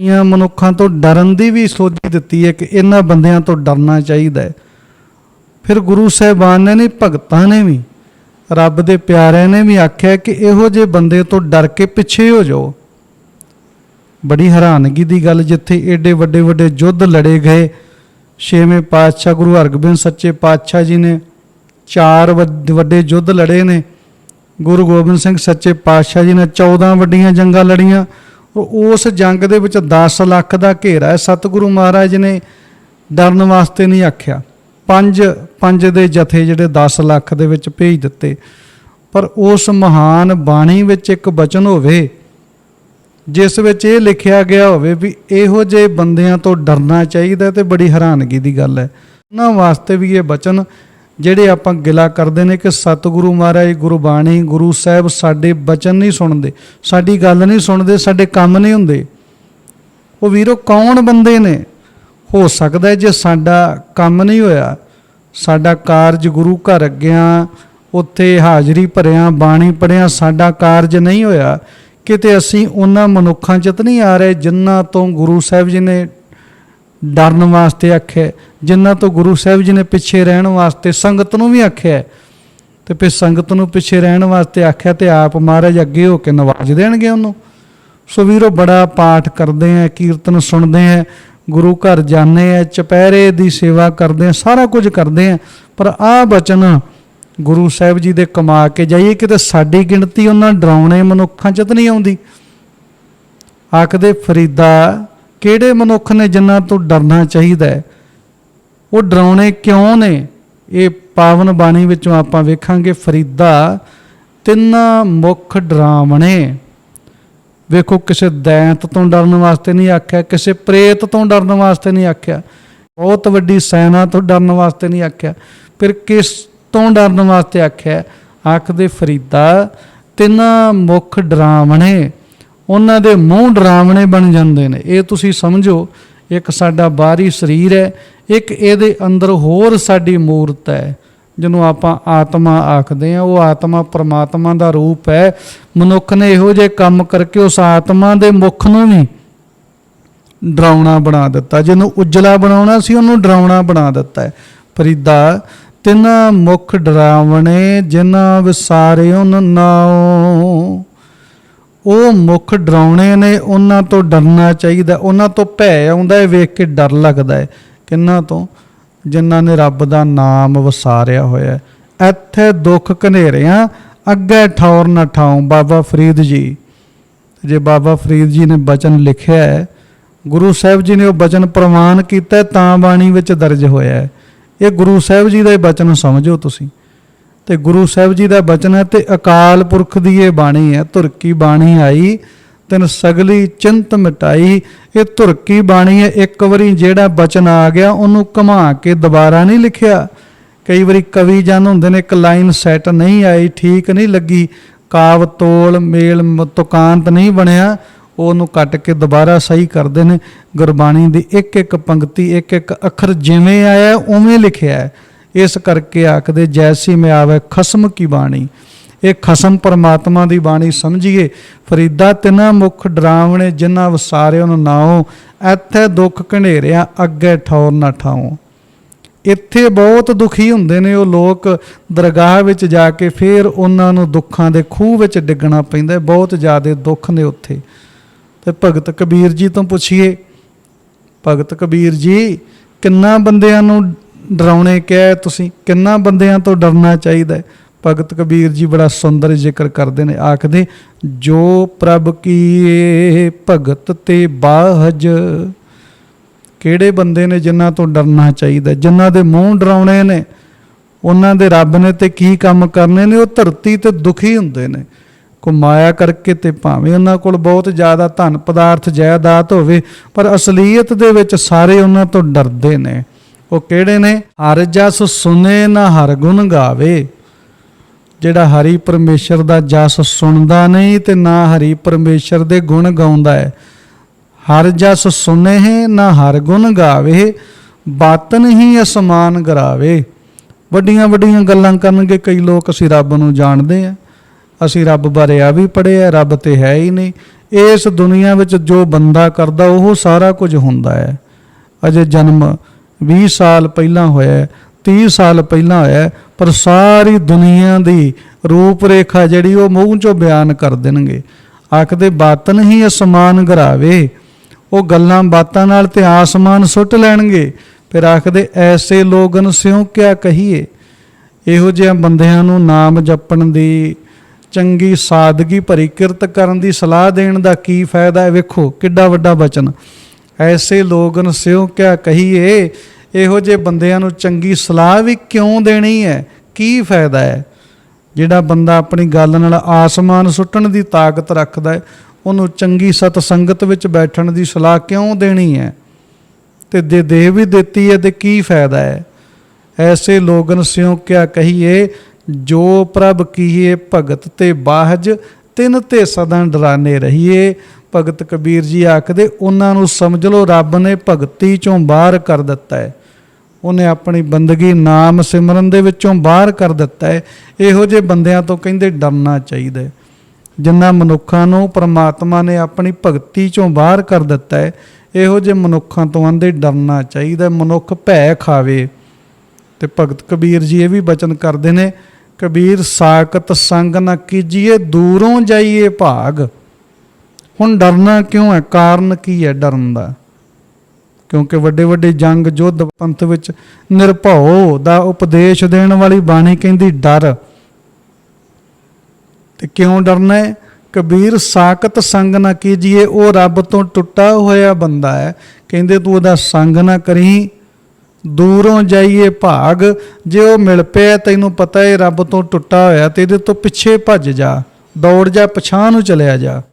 ਇਹ ਮਨੁੱਖਾਂ ਤੋਂ ਡਰਨ ਦੀ ਵੀ ਸੋਝੀ ਦਿੱਤੀ ਹੈ ਕਿ ਇਹਨਾਂ ਬੰਦਿਆਂ ਤੋਂ ਡਰਨਾ ਚਾਹੀਦਾ ਹੈ। ਫਿਰ ਗੁਰੂ ਸਾਹਿਬਾਨ ਨੇ, ਨਹੀਂ, ਭਗਤਾਂ ਨੇ ਵੀ, ਰੱਬ ਦੇ ਪਿਆਰਿਆਂ ਨੇ ਵੀ ਆਖਿਆ ਕਿ ਇਹੋ ਜਿਹੇ ਬੰਦੇ ਤੋਂ ਡਰ ਕੇ ਪਿੱਛੇ ਹੋ ਜਾਓ। ਬੜੀ ਹੈਰਾਨਗੀ ਦੀ ਗੱਲ, ਜਿੱਥੇ ਏਡੇ ਵੱਡੇ ਵੱਡੇ ਯੁੱਧ ਲੜੇ ਗਏ। ਛੇਵੇਂ ਪਾਤਸ਼ਾਹ ਗੁਰੂ ਹਰਗੋਬਿੰਦ ਸੱਚੇ ਪਾਤਸ਼ਾਹ ਜੀ ਨੇ ਚਾਰ ਵੱਡ- ਵੱਡੇ ਯੁੱਧ ਲੜੇ ਨੇ। ਗੁਰੂ ਗੋਬਿੰਦ ਸਿੰਘ ਸੱਚੇ ਪਾਤਸ਼ਾਹ ਜੀ ਨੇ 14 ਵੱਡੀਆਂ ਜੰਗਾਂ ਲੜੀਆਂ। ਔਰ ਉਸ ਜੰਗ ਦੇ ਵਿੱਚ 10 ਲੱਖ ਦਾ ਘੇਰਾ ਹੈ। ਸਤਿਗੁਰੂ ਮਹਾਰਾਜ ਨੇ ਡਰਨ ਵਾਸਤੇ ਨਹੀਂ ਆਖਿਆ। ਪੰਜ ਪੰਜ ਦੇ ਜਥੇ ਜਿਹੜੇ 10 ਲੱਖ ਦੇ ਵਿੱਚ ਭੇਜ ਦਿੱਤੇ। ਪਰ ਉਸ ਮਹਾਨ ਬਾਣੀ ਵਿੱਚ ਇੱਕ ਬਚਨ ਹੋਵੇ, ਜਿਸ ਵਿੱਚ ਇਹ ਲਿਖਿਆ ਗਿਆ ਹੋਵੇ ਵੀ ਇਹੋ ਜਿਹੇ ਬੰਦਿਆਂ ਤੋਂ ਡਰਨਾ ਚਾਹੀਦਾ ਤੇ ਬੜੀ ਹੈਰਾਨਗੀ ਦੀ ਗੱਲ ਹੈ। ਉਹਨਾਂ ਵਾਸਤੇ ਵੀ ਇਹ ਬਚਨ ਜਿਹੜੇ ਆਪਾਂ ਗਿਲਾ ਕਰਦੇ ਨੇ ਕਿ ਸਤਿਗੁਰੂ ਮਹਾਰਾਜ ਗੁਰਬਾਣੀ ਗੁਰੂ ਸਾਹਿਬ ਸਾਡੇ ਬਚਨ ਨਹੀਂ ਸੁਣਦੇ, ਸਾਡੀ ਗੱਲ ਨਹੀਂ ਸੁਣਦੇ, ਸਾਡੇ ਕੰਮ ਨਹੀਂ ਹੁੰਦੇ। ਉਹ ਵੀਰੋ ਕੌਣ ਬੰਦੇ ਨੇ? ਹੋ ਸਕਦਾ ਜੇ ਸਾਡਾ ਕੰਮ ਨਹੀਂ ਹੋਇਆ, ਸਾਡਾ ਕਾਰਜ ਗੁਰੂ ਘਰ ਅੱਗਿਆਂ ਉੱਥੇ ਹਾਜ਼ਰੀ ਭਰਿਆ, ਬਾਣੀ ਪੜਿਆ ਸਾਡਾ ਕਾਰਜ ਨਹੀਂ ਹੋਇਆ, ਕਿਤੇ ਅਸੀਂ ਉਹਨਾਂ ਮਨੁੱਖਾਂ ਚ ਤਾਂ ਨਹੀਂ ਆ ਰਹੇ ਜਿਨ੍ਹਾਂ ਤੋਂ ਗੁਰੂ ਸਾਹਿਬ ਜੀ ਨੇ ਡਰਨ ਵਾਸਤੇ ਆਖਿਆ ਜਿਨ੍ਹਾਂ ਤੋਂ ਗੁਰੂ ਸਾਹਿਬ ਜੀ ਨੇ ਪਿੱਛੇ ਰਹਿਣ ਵਾਸਤੇ ਸੰਗਤ ਨੂੰ ਵੀ ਆਖਿਆ ਤੇ ਫਿਰ ਸੰਗਤ ਨੂੰ ਪਿੱਛੇ ਰਹਿਣ ਵਾਸਤੇ ਆਖਿਆ ਤੇ ਆਪ ਮਹਾਰਾਜ ਅੱਗੇ ਹੋ ਕੇ ਨਵਾਜ ਦੇਣਗੇ ਉਹਨੂੰ। ਸੋ ਵੀਰੋ, ਬੜਾ ਪਾਠ ਕਰਦੇ ਆ ਕੀਰਤਨ ਸੁਣਦੇ ਆ ਗੁਰੂ ਘਰ ਜਾਂਦੇ ਆ ਚਪਹਿਰੇ ਦੀ ਸੇਵਾ ਕਰਦੇ ਆ ਸਾਰਾ ਕੁਝ ਕਰਦੇ ਆ ਪਰ ਆਹ ਬਚਨ ਗੁਰੂ ਸਾਹਿਬ ਜੀ ਦੇ ਕਮਾ ਕੇ ਜਾਈਏ, ਕਿਤੇ ਸਾਡੀ ਗਿਣਤੀ ਉਹਨਾਂ ਡਰਾਉਣੇ ਮਨੁੱਖਾਂ ਚ ਤਾਂ ਨਹੀਂ ਆਉਂਦੀ। ਆਖਦੇ, ਫਰੀਦਾ ਕਿਹੜੇ ਮਨੁੱਖ ਨੇ ਜਿਨ੍ਹਾਂ ਤੋਂ ਡਰਨਾ ਚਾਹੀਦਾ ਹੈ? ਉਹ ਡਰਾਉਣੇ ਕਿਉਂ ਨੇ? ਇਹ ਪਾਵਨ ਬਾਣੀ ਵਿੱਚੋਂ ਆਪਾਂ ਵੇਖਾਂਗੇ, ਫਰੀਦਾ ਤਿੰਨਾਂ ਮੁੱਖ ਡਰਾਵਣੇ। ਵੇਖੋ, ਕਿਸੇ ਦੈਂਤ ਤੋਂ ਡਰਨ ਵਾਸਤੇ ਨਹੀਂ ਆਖਿਆ, ਕਿਸੇ ਪ੍ਰੇਤ ਤੋਂ ਡਰਨ ਵਾਸਤੇ ਨਹੀਂ ਆਖਿਆ, ਬਹੁਤ ਵੱਡੀ ਸੈਨਾ ਤੋਂ ਡਰਨ ਵਾਸਤੇ ਨਹੀਂ ਆਖਿਆ, ਫਿਰ ਕਿਸ ਤੋਂ ਡਰਨ ਵਾਸਤੇ ਆਖਿਆ? ਆਖਦੇ ਫਰੀਦਾ ਤਿੰਨਾਂ ਮੁੱਖ ਡਰਾਵਣੇ। ਉਹਨਾਂ ਦੇ ਮੂੰਹ ਡਰਾਵਣੇ ਬਣ ਜਾਂਦੇ ਨੇ। ਇਹ ਤੁਸੀਂ ਸਮਝੋ, ਇੱਕ ਸਾਡਾ ਬਾਹਰੀ ਸਰੀਰ ਹੈ, ਇੱਕ ਇਹਦੇ ਅੰਦਰ ਹੋਰ ਸਾਡੀ ਮੂਰਤ ਹੈ। ਜਿਹਨੂੰ ਆਪਾਂ ਆਤਮਾ ਆਖਦੇ ਆ ਉਹ ਆਤਮਾ ਪ੍ਰਮਾਤਮਾ ਦਾ ਰੂਪ ਹੈ। ਮਨੁੱਖ ਨੇ ਇਹੋ ਜਿਹੇ ਕੰਮ ਕਰਕੇ ਉਸ ਆਤਮਾ ਦੇ ਮੁਖ ਨੂੰ ਵੀ ਡਰਾਉਣਾ ਬਣਾ ਦਿੱਤਾ। ਜਿਹਨੂੰ ਉਜਲਾ ਬਣਾਉਣਾ ਸੀ, ਉਹਨੂੰ ਡਰਾਉਣਾ ਬਣਾ ਦਿੱਤਾ ਹੈ। ਫਰੀਦਾ, ਤਿੰਨਾਂ ਮੁਖ ਡਰਾਵਣੇ ਜਿਨ੍ਹਾਂ ਵਿਸਾਰਿਓ ਨਾਉ। ਉਹ ਮੁਖ ਡਰਾਉਣੇ ਨੇ, ਉਹਨਾਂ ਤੋਂ ਡਰਨਾ ਚਾਹੀਦਾ ਉਹਨਾਂ ਤੋਂ ਭੈ ਆਉਂਦਾ ਹੈ, ਵੇਖ ਕੇ ਡਰ ਲੱਗਦਾ ਹੈ। ਕਿੰਨਾ ਤੋਂ? ਜਿਨ੍ਹਾਂ ਨੇ ਰੱਬ ਦਾ ਨਾਮ ਵਸਾਰਿਆ ਹੋਇਆ ਹੈ। ਇੱਥੇ ਦੁੱਖ ਘਨੇਰਿਆਂ, ਅੱਗੇ ਠੌਰ ਨਾ ਠਾਉ। ਬਾਬਾ ਫਰੀਦ ਜੀ, ਜੇ ਬਾਬਾ ਫਰੀਦ ਜੀ ਨੇ ਬਚਨ ਲਿਖਿਆ ਹੈ, ਗੁਰੂ ਸਾਹਿਬ ਜੀ ਨੇ ਉਹ ਬਚਨ ਪ੍ਰਮਾਣ ਕੀਤਾ ਤਾਂ ਬਾਣੀ ਵਿੱਚ ਦਰਜ ਹੋਇਆ ਹੈ। ਇਹ ਗੁਰੂ ਸਾਹਿਬ ਜੀ ਦਾ ਇਹ ਬਚਨ ਸਮਝੋ ਤੁਸੀਂ। ਤੇ ਗੁਰੂ ਸਾਹਿਬ ਜੀ ਦਾ ਬਚਨ ਹੈ ਤੇ ਅਕਾਲ ਪੁਰਖ ਦੀ ਇਹ ਬਾਣੀ ਹੈ, ਧੁਰਕੀ ਬਾਣੀ ਆਈ, ਤੈਨ ਸਗਲੀ ਚਿੰਤ ਮਿਟਾਈ। ਇਹ ਧੁਰਕੀ ਬਾਣੀ ਹੈ, ਇੱਕ ਵਾਰੀ ਜਿਹੜਾ ਬਚਨ ਆ ਗਿਆ, ਉਹਨੂੰ ਘੁਮਾ ਕੇ ਦੁਬਾਰਾ ਨਹੀਂ ਲਿਖਿਆ। ਕਈ ਵਾਰੀ ਕਵੀ ਜਨ ਹੁੰਦੇ ਨੇ, ਇੱਕ ਲਾਈਨ ਸੈੱਟ ਨਹੀਂ ਆਈ, ਠੀਕ ਨਹੀਂ ਲੱਗੀ, ਕਾਵ ਤੋਲ ਮੇਲ ਮ- ਤੁਕਾਂਤ ਨਹੀਂ ਬਣਿਆ, ਉਹਨੂੰ ਕੱਟ ਕੇ ਦੁਬਾਰਾ ਸਹੀ ਕਰਦੇ ਨੇ। ਗੁਰਬਾਣੀ ਦੀ ਇੱਕ ਇੱਕ ਪੰਕਤੀ ਇੱਕ ਇੱਕ ਅੱਖਰ ਜਿਵੇਂ ਆਇਆ, ਉਵੇਂ ਲਿਖਿਆ ਹੈ। ਇਸ ਕਰਕੇ ਆਖਦੇ, ਜੈਸੀ ਮੈਂ ਆਵੇ ਖਸਮ ਕੀ ਬਾਣੀ। ਇਹ ਖਸਮ ਪਰਮਾਤਮਾ ਦੀ ਬਾਣੀ ਸਮਝੀਏ। ਫਰੀਦਾ ਤਿਨਾ ਮੁਖ ਡਰਾਵਣੇ ਜਿਨ੍ਹਾਂ ਵਸਾਰਿਓ ਨੂੰ ਨਾਉ ਇੱਥੇ ਦੁੱਖ ਘਨੇਰਿਆ ਅੱਗੇ ਠੌਰ ਨਾ ਠਾਉ। ਇੱਥੇ ਬਹੁਤ ਦੁਖੀ ਹੁੰਦੇ ਨੇ ਉਹ ਲੋਕ, ਦਰਗਾਹ ਵਿੱਚ ਜਾ ਕੇ ਫਿਰ ਉਹਨਾਂ ਨੂੰ ਦੁੱਖਾਂ ਦੇ ਖੂਹ ਵਿੱਚ ਡਿੱਗਣਾ ਪੈਂਦਾ ਬਹੁਤ ਜ਼ਿਆਦਾ ਦੁੱਖ ਨੇ ਉੱਥੇ। ਤੇ ਭਗਤ ਕਬੀਰ ਜੀ ਤੋਂ ਪੁੱਛੀਏ, ਭਗਤ ਕਬੀਰ ਜੀ, ਕਿੰਨਾ ਬੰਦਿਆਂ ਨੂੰ ਡਰਾਉਣੇ ਕਿਹਾ ਤੁਸੀਂ ਕਿੰਨਾ ਬੰਦਿਆਂ ਤੋਂ ਡਰਨਾ ਚਾਹੀਦਾ ਭਗਤ ਕਬੀਰ ਜੀ ਬੜਾ ਸੁੰਦਰ ਜ਼ਿਕਰ ਕਰਦੇ ਨੇ, ਆਖਦੇ, ਜੋ ਪ੍ਰਭ ਕੀ ਭਗਤ ਤੇ ਬਾਹਜ, ਕਿਹੜੇ ਬੰਦੇ ਨੇ ਜਿਨ੍ਹਾਂ ਤੋਂ ਡਰਨਾ ਚਾਹੀਦਾ ਜਿਨ੍ਹਾਂ ਦੇ ਮੂੰਹ ਡਰਾਉਣੇ ਨੇ, ਉਹਨਾਂ ਦੇ ਰੱਬ ਨੇ ਤੇ ਕੀ ਕੰਮ ਕਰਨੇ ਨੇ? ਉਹ ਧਰਤੀ ਤੇ ਦੁਖੀ ਹੁੰਦੇ ਨੇ। ਕੋ ਮਾਇਆ ਕਰਕੇ ਤੇ ਭਾਵੇਂ ਉਹਨਾਂ ਕੋਲ ਬਹੁਤ ਜ਼ਿਆਦਾ ਧਨ ਪਦਾਰਥ, ਜਾਇਦਾਦ ਹੋਵੇ, ਪਰ ਅਸਲੀਅਤ ਦੇ ਵਿੱਚ ਸਾਰੇ ਉਹਨਾਂ ਤੋਂ ਡਰਦੇ ਨੇ। ਉਹ ਕਿਹੜੇ ਨੇ? ਹਰ ਜਸ ਸੁਨੇ ਨਾ ਹਰ ਗੁਣ ਗਾਵੇ। ਜਿਹੜਾ ਹਰੀ ਪਰਮੇਸ਼ਰ ਦਾ ਜਸ ਸੁਣਦਾ ਨਹੀਂ ਤੇ ਨਾ ਹਰੀ ਪਰਮੇਸ਼ਰ ਦੇ ਗੁਣ ਗਾਉਂਦਾ ਹੈ। ਹਰ ਜਸ ਸੁਨੇ ਨਾ ਹਰ ਗੁਣ ਗਾਵੇ, ਬਾਤਨ ਹੀ ਅਸਮਾਨ ਗਰਾਵੇ। ਵੱਡੀਆਂ ਵੱਡੀਆਂ ਗੱਲਾਂ ਕਰਨਗੇ ਕਈ ਲੋਕ, ਅਸੀਂ ਰੱਬ ਨੂੰ ਜਾਣਦੇ ਆ ਅਸੀਂ ਰੱਬ ਬਾਰੇ ਆ ਵੀ ਪੜਿਆ ਰੱਬ ਤੇ ਹੈ ਹੀ ਨਹੀਂ। ਇਸ ਦੁਨੀਆ ਵਿੱਚ ਜੋ ਬੰਦਾ ਕਰਦਾ, ਉਹ ਸਾਰਾ ਕੁਝ ਹੁੰਦਾ ਹੈ। ਅਜੇ ਜਨਮ 20 ਸਾਲ ਪਹਿਲਾਂ ਹੋਇਆ ਹੈ, 30 ਸਾਲ ਪਹਿਲਾਂ ਹੋਇਆ ਪਰ ਸਾਰੀ ਦੁਨੀਆ ਦੀ ਰੂਪ ਰੇਖਾ ਜਿਹੜੀ ਉਹ ਮੂੰਹ ਚੋਂ ਬਿਆਨ ਕਰ ਦੇਣਗੇ। ਆਖਦੇ ਬਾਤਨ ਹੀ ਅਸਮਾਨ ਘਰਾਵੇ ਉਹ ਗੱਲਾਂ ਬਾਤਾਂ ਨਾਲ ਤੇ ਆਸਮਾਨ ਸੁੱਟ ਲੈਣਗੇ। ਫਿਰ ਆਖਦੇ ਐਸੇ ਲੋਗਨ ਸਿਉ ਕਿਆ ਕਹੀਏ? ਇਹੋ ਜਿਹੇ ਬੰਦਿਆਂ ਨੂੰ ਨਾਮ ਜਪਣ ਦੀ ਚੰਗੀ ਸਾਦਗੀ ਭਰੀ ਕਿਰਤ ਕਰਨ ਦੀ ਸਲਾਹ ਦੇਣ ਦਾ ਕੀ ਫਾਇਦਾ ਹੈ? ਵੇਖੋ ਕਿੱਡਾ ਵੱਡਾ ਬਚਨ। ਐਸੇ ਲੋਗਨ ਸਿਉ ਕਿਆ ਕਹੀਏ? ਇਹੋ ਜਿਹੇ ਬੰਦਿਆਂ ਨੂੰ ਚੰਗੀ ਸਲਾਹ ਵੀ ਕਿਉਂ ਦੇਣੀ ਹੈ? ਕੀ ਫਾਇਦਾ ਹੈ? ਜਿਹੜਾ ਬੰਦਾ ਆਪਣੀ ਗੱਲ ਨਾਲ ਆਸਮਾਨ ਸੁੱਟਣ ਦੀ ਤਾਕਤ ਰੱਖਦਾ ਹੈ, ਉਹਨੂੰ ਚੰਗੀ ਸਤ ਸੰਗਤ ਵਿੱਚ ਬੈਠਣ ਦੀ ਸਲਾਹ ਕਿਉਂ ਦੇਣੀ ਹੈ? ਤੇ ਦੇ ਦੇ ਵੀ ਦਿੱਤੀ ਹੈ, ਤੇ ਕੀ ਫਾਇਦਾ ਹੈ? ਐਸੇ ਲੋਗਨ ਸਿਉ ਕਿਆ ਕਹੀਏ? ਜੋ ਪ੍ਰਭ ਕੀਏ ਭਗਤ ਤੇ ਬਾਹਜ ਤਿੰਨ ਤੇ ਸਦਾ ਡਰਾਨੇ ਰਹੀਏ। ਭਗਤ ਕਬੀਰ ਜੀ ਆਖਦੇ, ਉਹਨਾਂ ਨੂੰ ਸਮਝ ਲਓ, ਰੱਬ ਨੇ ਭਗਤੀ ਚੋਂ ਬਾਹਰ ਕਰ ਦਿੱਤਾ ਹੈ। ਉਹਨੇ ਆਪਣੀ ਬੰਦਗੀ ਨਾਮ ਸਿਮਰਨ ਦੇ ਵਿੱਚੋਂ ਬਾਹਰ ਕਰ ਦਿੱਤਾ ਹੈ। ਇਹੋ ਜਿਹੇ ਬੰਦਿਆਂ ਤੋਂ ਕਹਿੰਦੇ, ਡਰਨਾ ਚਾਹੀਦਾ ਹੈ। ਜਿਨ੍ਹਾਂ ਮਨੁੱਖਾਂ ਨੂੰ ਪ੍ਰਮਾਤਮਾ ਨੇ ਆਪਣੀ ਭਗਤੀ ਚੋਂ ਬਾਹਰ ਕਰ ਦਿੱਤਾ ਹੈ, ਇਹੋ ਜਿਹੇ ਮਨੁੱਖਾਂ ਤੋਂ ਆਂਦੇ, ਡਰਨਾ ਚਾਹੀਦਾ ਮਨੁੱਖ ਭੈ ਖਾਵੇ। ਤੇ ਭਗਤ ਕਬੀਰ ਜੀ ਇਹ ਵੀ ਬਚਨ ਕਰਦੇ ਨੇ ਕਬੀਰ ਸਾਖਤ ਸੰਗ ਨਾ ਕੀਜੀਏ, ਦੂਰੋਂ ਜਾਈਏ ਭਾਗ। ਹੁਣ ਡਰਨਾ ਕਿਉਂ ਹੈ? ਕਾਰਨ ਕੀ ਹੈ ਡਰਨ ਦਾ? ਕਿਉਂਕਿ ਵੱਡੇ ਵੱਡੇ ਜੰਗ ਯੁੱਧ ਪੰਥ ਵਿੱਚ ਨਿਰਭਉ ਦਾ ਉਪਦੇਸ਼ ਦੇਣ ਵਾਲੀ ਬਾਣੀ ਕਹਿੰਦੀ ਡਰ। ਤੇ ਕਿਉਂ ਡਰਨਾ ਹੈ? ਕਬੀਰ ਸਾਖਤ ਸੰਗ ਨਾ ਕੀਜੀਏ, ਉਹ ਰੱਬ ਤੋਂ ਟੁੱਟਾ ਹੋਇਆ ਬੰਦਾ ਹੈ। ਕਹਿੰਦੇ ਤੂੰ ਉਹਦਾ ਸੰਗ ਨਾ ਕਰੀ ਦੂਰੋਂ ਜਾਈਏ ਭਾਗ, ਜੇ ਉਹ ਮਿਲ ਪਿਆ ਤੈਨੂੰ ਪਤਾ ਹੈ ਰੱਬ ਤੋਂ ਟੁੱਟਾ ਹੋਇਆ ਤੇ ਇਹਦੇ ਤੋਂ ਪਿੱਛੇ ਭੱਜ ਜਾ, ਦੌੜ ਜਾ ਪਛਾਂ ਨੂੰ ਚਲਿਆ ਜਾ।